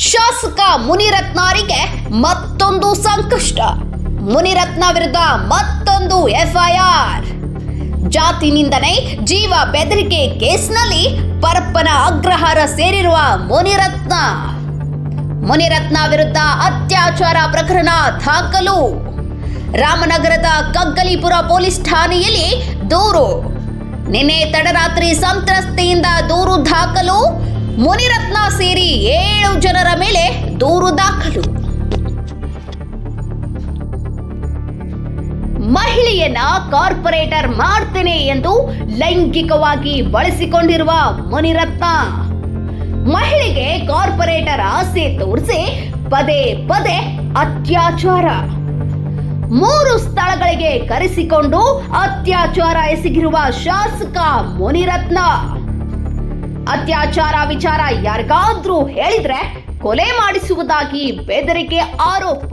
ಶಾಸಕ ಮುನಿರತ್ನಾರಿಗೆ ಮತ್ತೊಂದು ಸಂಕಷ್ಟ. ಮುನಿರತ್ನ ವಿರುದ್ಧ ಮತ್ತೊಂದು ಎಫ್ಐಆರ್. ಜಾತಿ ನಿಂದನೆ ಜೀವ ಬೆದರಿಕೆ ಕೇಸ್ನಲ್ಲಿ ಪರಪ್ಪನ ಅಗ್ರಹಾರ ಸೇರಿರುವ ಮುನಿರತ್ನ. ಮುನಿರತ್ನ ವಿರುದ್ಧ ಅತ್ಯಾಚಾರ ಪ್ರಕರಣ ದಾಖಲು. ರಾಮನಗರದ ಕಗ್ಗಲಿಪುರ ಪೊಲೀಸ್ ಠಾಣೆಯಲ್ಲಿ ದೂರು. ನಿನ್ನೆ ತಡರಾತ್ರಿ ಸಂತ್ರಸ್ತೆಯಿಂದ ದೂರು ದಾಖಲು. ಮುನಿರತ್ನ ಸೇರಿ ಏಳು ಜನರ ಮೇಲೆ ದೂರು ದಾಖಲು. ಮಹಿಳೆಯನ್ನ ಕಾರ್ಪೊರೇಟರ್ ಮಾಡ್ತೇನೆ ಎಂದು ಲೈಂಗಿಕವಾಗಿ ಬಳಸಿಕೊಂಡಿರುವ ಮುನಿರತ್ನ. ಮಹಿಳೆಗೆ ಕಾರ್ಪೊರೇಟರ್ ಆಸೆ ತೋರಿಸಿ ಪದೇ ಪದೇ ಅತ್ಯಾಚಾರ. ಮೂರು ಸ್ಥಳಗಳಿಗೆ ಕರೆಸಿಕೊಂಡು ಅತ್ಯಾಚಾರ ಎಸಗಿರುವ ಶಾಸಕ ಮುನಿರತ್ನ. ಅತ್ಯಾಚಾರ ವಿಚಾರ ಯಾರಿಗಾದ್ರೂ ಹೇಳಿದ್ರೆ ಕೊಲೆ ಮಾಡಿಸುವುದಾಗಿ ಬೆದರಿಕೆ ಆರೋಪ.